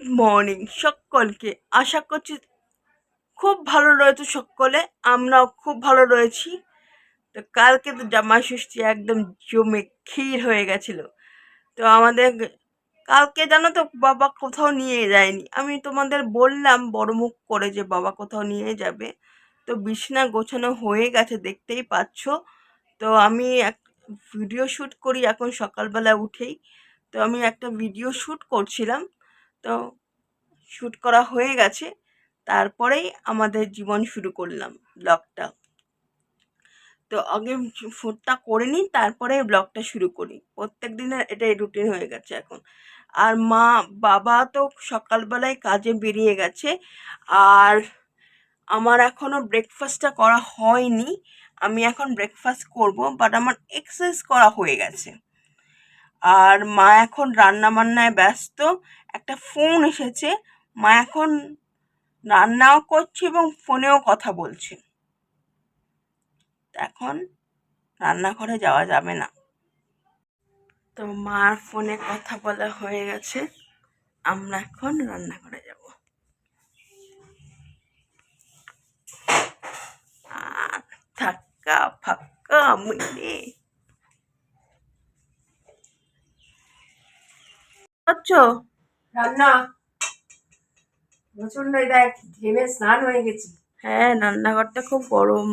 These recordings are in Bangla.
মর্নিং সকলকে। আশা করছি খুব ভালো রয়েছে সকলে, আমরাও খুব ভালো রয়েছি। তো কালকে তো জামাই ষষ্ঠী একদম জমে ক্ষীর হয়ে গেছিল। তো আমাদের কালকে জানো তো বাবা কোথাও নিয়ে যায়নি। আমি তোমাদের বললাম, বড় মুখ করে যে বাবা কোথাও নিয়ে যাবে। তো বিছনা গোছানো হয়ে গেছে, দেখতেই পাচ্ছ। তো আমি এক ভিডিও শ্যুট করি এখন সকালবেলা উঠেই। তো আমি একটা ভিডিও শ্যুট করছিলাম। তো শ্যুট করা হয়ে গেছে। তারপরেই আমাদের জীবন শুরু করলাম ব্লগটা তো আগে শ্যুটটা করে নিই, তারপরে ব্লগটা শুরু করি। প্রত্যেক দিনের এটাই রুটিন হয়ে গেছে এখন। আর মা, বাবা তো সকালবেলায় কাজে বেরিয়ে গেছে। আর আমার এখনও ব্রেকফাস্টটা করা হয়নি। আমি এখন ব্রেকফাস্ট করব বাট আমার এক্সারসাইজ করা হয়ে গেছে। আর মা এখন রান্না বান্নায় ব্যস্ত। একটা ফোন এসেছে। মা এখন রান্নাও করছে এবং ফোনেও কথা বলছে। এখন রান্নাঘরে যাওয়া যাবে না। তো মার ফোনে কথা বলা হয়ে গেছে। আমরা এখন রান্নাঘরে যাব। আর ধাক্কা ফাক্কা মিলে করছ রান্না। প্রচণ্ড দেখ ঘেমে স্নান হয়ে গেছি। হ্যাঁ রান্নাঘরটা খুব গরম।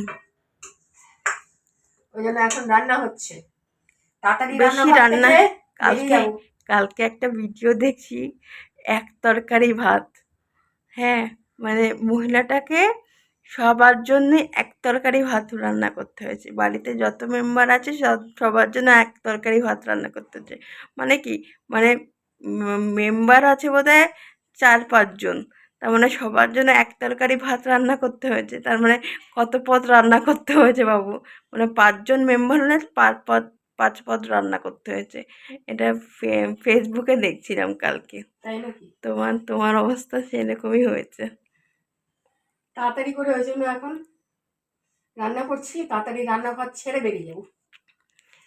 ওই জন্য এখন রান্না হচ্ছে। তাড়াতাড়ি বেশি রান্না কালকে কালকে একটা ভিডিও দেখছি এক তরকারি ভাত। হ্যাঁ মানে মহিলাটাকে সবার জন্য এক তরকারি ভাত রান্না করতে হয়েছে। বাড়িতে যত মেম্বার আছে সব সবার জন্য এক তরকারি ভাত রান্না করতে হচ্ছে। মানে কি? মানে মেম্বার আছে বোধ হয় চার পাঁচজন তার মানে সবার জন্য এক তরকারি ভাত রান্না করতে হয়েছে। তার মানে কত পদ রান্না করতে হয়েছে বাবু? মানে পাঁচজন মেম্বার হলে পাঁচ পদ পাঁচ পদ রান্না করতে হয়েছে। এটা ফেসবুকে দেখছিলাম কালকে। তাই নাকি? তোমার তোমার অবস্থা সেরকমই হয়েছে। তাড়াতাড়ি করে ওই জন্য এখন? রান্না করছি তাড়াতাড়ি রান্নাঘর ছেড়ে বেরিয়ে যাব।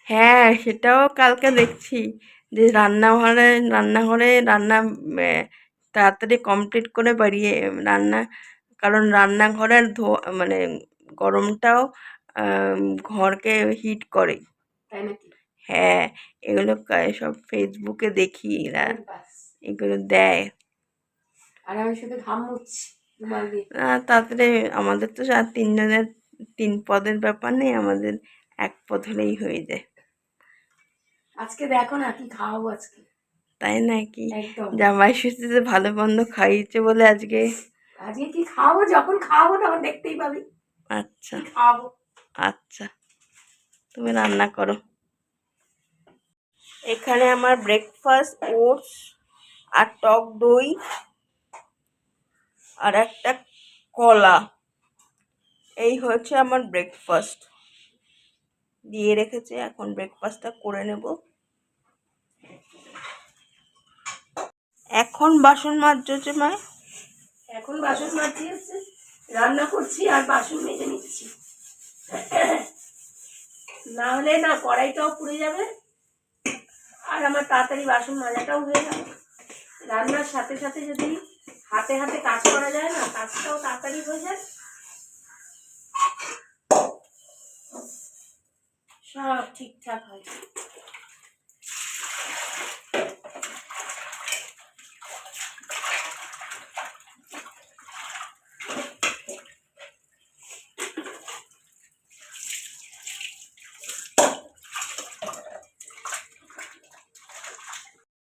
হ্যাঁ সেটাও কালকে দেখছি। যে রান্নাঘরে রান্নাঘরে রান্না তাড়াতাড়ি কমপ্লিট করে বাড়িয়ে রান্না কারণ রান্নাঘরের ধো মানে গরমটাও ঘরকে হিট করে। হ্যাঁ এগুলো সব ফেসবুকে দেখি এরা। এগুলো দেয়। আর আমি শুধু ঘাম মুছছি না তাড়াতাড়ি আমাদের তো তিনজনের তিন পদের ব্যাপার নেই আমাদের এক পদ হলেই হয়ে যায়। আজকে দেখো না কি খাওয়াবো আজকে। তাই নাকি? একদম। জামাই ষষ্ঠীতে ভালো মন্দ খাইয়েছে বলে আজকে। আজকে কি খাওয়াবো? যখন খাওয়াবো তখন দেখতেই পাবি। আচ্ছা। খাওয়াবো? আচ্ছা। তুমি রান্না করো। এখানে আমার ব্রেকফাস্ট ওটস আর টক দই আর একটা কলা। এই হচ্ছে আমার ব্রেকফাস্ট দিয়ে রেখেছে এখন ব্রেকফাস্টটা করে নেব। এখন বাসন মাজছে মা এখন বাসন মাজছি রান্না করছি আর বাসন মেজে নিচ্ছি। না হলে না, কড়াইটাও পুড়ে যাবে আর আমার তাড়াতাড়ি বাসন মাজাটাও হয়ে যাবে। রান্নার সাথে সাথে যদি হাতে হাতে কাজ করা যায় না, কাজটাও তাড়াতাড়ি হয়ে যায়। সব ঠিকঠাক হয়।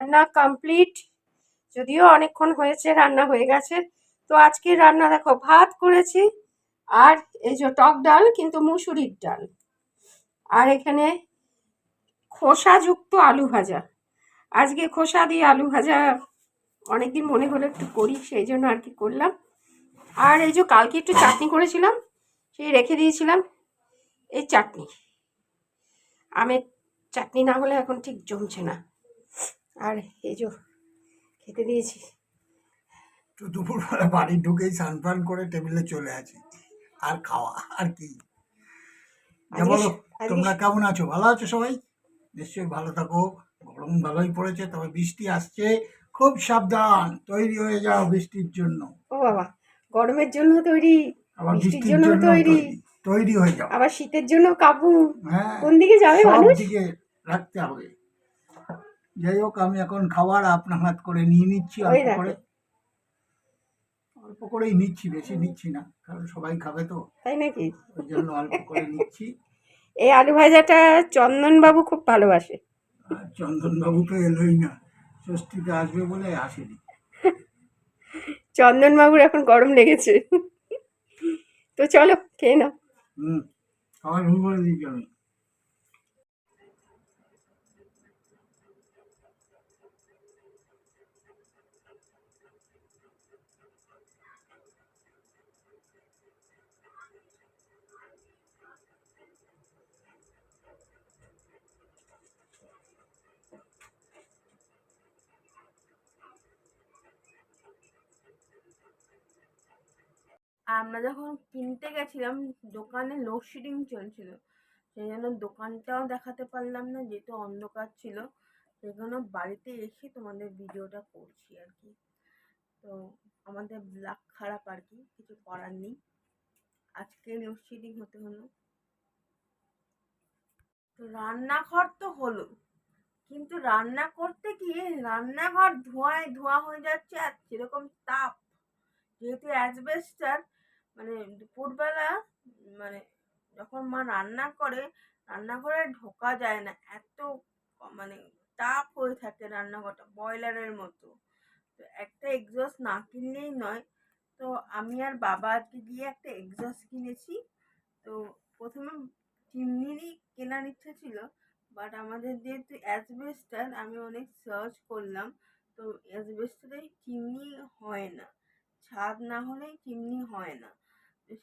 রান্না কমপ্লিট যদিও অনেকক্ষণ হয়েছে, রান্না হয়ে গেছে। তো আজকে রান্না দেখো, ভাত করেছি আর এই যে টক ডাল কিন্তু মুসুরির ডাল। আর এখানে খোসাযুক্ত আলু ভাজা। আজকে খোসা দিয়ে আলু ভাজা অনেকদিন মনে হলো একটু করি, সেই জন্য আর কি করলাম। আর এই যে কালকে একটু চাটনি করেছিলাম, সেই রেখে দিয়েছিলাম এই চাটনি। আমের চাটনি না হলে এখন ঠিক জমছে না। আর এই যে খেতে দিয়েছি। তো দুপুরবেলা বাড়ি ঢুকেই স্নান ফান করে টেবিলে চলে আসি। আর খাওয়া আর কি? বলো তোমরা কেমন আছো? ভালো আছো সবাই? নিশ্চয়ই ভালো থাকো। গরম ভালোই পড়েছে তবে বৃষ্টি আসছে। খুব সাবধান তৈরি হয়ে যাও বৃষ্টির জন্য। ও বাবা গরমের জন্য তৈরি আবার বৃষ্টির জন্য তৈরি। তৈরি হয়ে যাও। আবার শীতের জন্য কাবু। হ্যাঁ কোন দিকে যাবে মানুষ? দিকে রাখতে হবে। যাই হোক আমি এখন খাবার আপনা হাত করে নিয়ে নিচ্ছি অল্প করে। অল্প করেই নিচ্ছি বেশি নিচ্ছি না কারণ সবাই খাবে তো। তাই নাকি? ওই জন্য অল্প করে নিচ্ছি। এই আলু ভাজাটা চন্দনবাবু খুব ভালোবাসে। চন্দনবাবু তো এলোই না ষষ্ঠীতে আসবে বলে আসেনি। চন্দনবাবুর এখন গরম লেগেছে। তো চলো খেয়ে নাও। হুম খাবার শুরু করে দিয়েছি আমি। আমরা যখন কিনতে গেছিলাম, দোকানে লোডশেডিং চলছিল। সেই জন্য দোকানটাও দেখাতে পারলাম না, যেহেতু অন্ধকার ছিল। সেই জন্য বাড়িতে এসে তোমাদের ভিডিওটা করছি আর কি। তো আমাদের লাক খারাপ আর কি, কিছু করার নেই। আজকে লোডশেডিং হতে হলো। তো রান্নাঘর তো হলো। কিন্তু রান্না করতে গিয়ে রান্নাঘর ধোঁয়ায় ধোঁয়া হয়ে যাচ্ছে আর যেরকম তাপ। যেহেতু অ্যাসবেস্টার মানে দুপুরবেলা মানে যখন মা রান্না করে, রান্নাঘরে ঢোকা যায় না। এত মানে তাপ হয়ে থাকে রান্নাঘরটা বয়লারের মতো। তো একটা এক্সস্ট না কিনলেই নয়। তো আমি আর বাবা আজকে গিয়ে একটা এক্সস্ট কিনেছি। তো প্রথমে চিমনিরই কেনার ইচ্ছা ছিল বাট আমাদের যেহেতু অ্যাসবেস্টার আমি অনেক সার্চ করলাম। তো অ্যাসবেস্টারে চিমনি হয় না। ছাদ না হলেই চিমনি হয় না।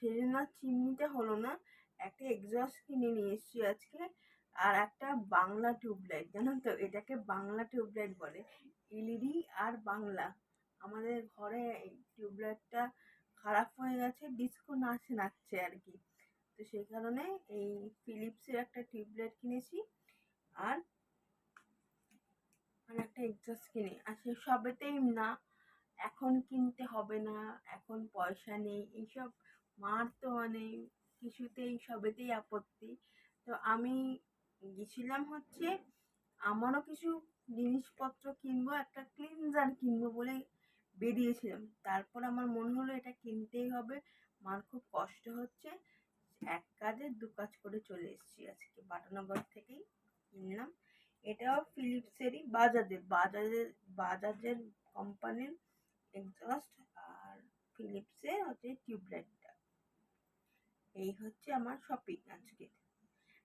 সেই জন্য আর চিমনিটা হলো না, একটা এক্সস্ট কিনে নিয়ে এসেছি আজকে, আর একটা বাংলা টিউবলাইট জানো তো? এটাকে বাংলা টিউবলাইট বলে এলইডি আর বাংলা। আমাদের ঘরে টিউবলাইটটা খারাপ হয়ে গেছে ডিস্কো নাচ নাচছে আর কি। তো সেই কারণে এই ফিলিপসের একটা টিউবলাইট কিনেছি, আর আর একটা এক্সস্ট কিনে। আর সে সবেতেই না, এখন কিনতে হবে না, এখন পয়সা নেই, এইসব মার তো মানে কিছুতেই, সবেতেই আপত্তি। তো আমি গেছিলাম হচ্ছে, আমারও কিছু জিনিসপত্র কিনবো, একটা ক্লিনজার কিনবো বলে বেরিয়েছিলাম। তারপর আমার মনে হলো এটা কিনতেই হবে, মার খুব কষ্ট হচ্ছে। এক কাজে দু কাজ করে চলে এসেছি আজকে, বাটানগর থেকেই কিনলাম। এটাও ফিলিপসেরই বাজাজের বাজাজের বাজাজের কোম্পানির এক্সস্ট আর ফিলিপসের হচ্ছে টিউবলাইটটা এই হচ্ছে আমার শপিং আজকে।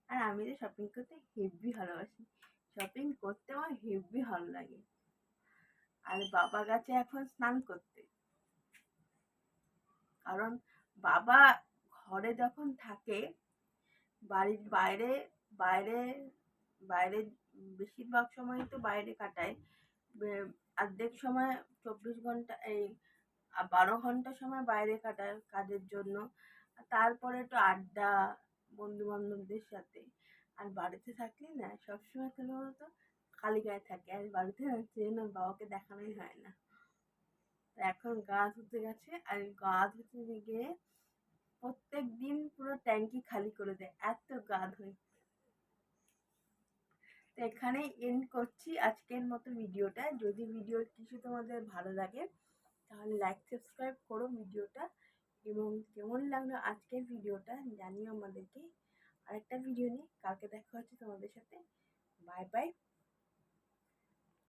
আর আমি তো শপিং করতে হেভি ভালোবাসি। শপিং করতে আমার হেভি ভালো লাগে। আর বাবা গেছে এখন স্নান করতে। কারণ বাবা ঘরে যখন থাকে, বাড়ির বাইরে বাইরে বাইরে বেশিরভাগ সময় তো বাইরে কাটায়। অর্ধেক সময় চব্বিশ ঘণ্টা, এই বারো ঘণ্টা সময় বাইরে কাটায় কাজের জন্য। তারপরে একটু আড্ডা বন্ধু বান্ধবদের সাথে। আর বাড়িতে থাকলে না, সবসময় কেন বলতো? খালি গায়ে থাকে। আর বাড়িতে থাকছে না, বাবাকে দেখানোই হয় না। এখন গা ধুতে গেছে। আর গা ধুতে গিয়ে প্রত্যেক দিন পুরো ট্যাঙ্কি খালি করে দেয়। এত গা ধুই। তো এখানেই এন্ড করছি আজকের মতো ভিডিওটা। যদি ভিডিওর কিছু তোমাদের ভালো লাগে, তাহলে লাইক সাবস্ক্রাইব করো ভিডিওটা। এবং কেমন লাগল আজকের ভিডিওটা জানিও আমাদেরকে। আরেকটা ভিডিও নিয়ে কালকে দেখা হচ্ছে তোমাদের সাথে। Bye bye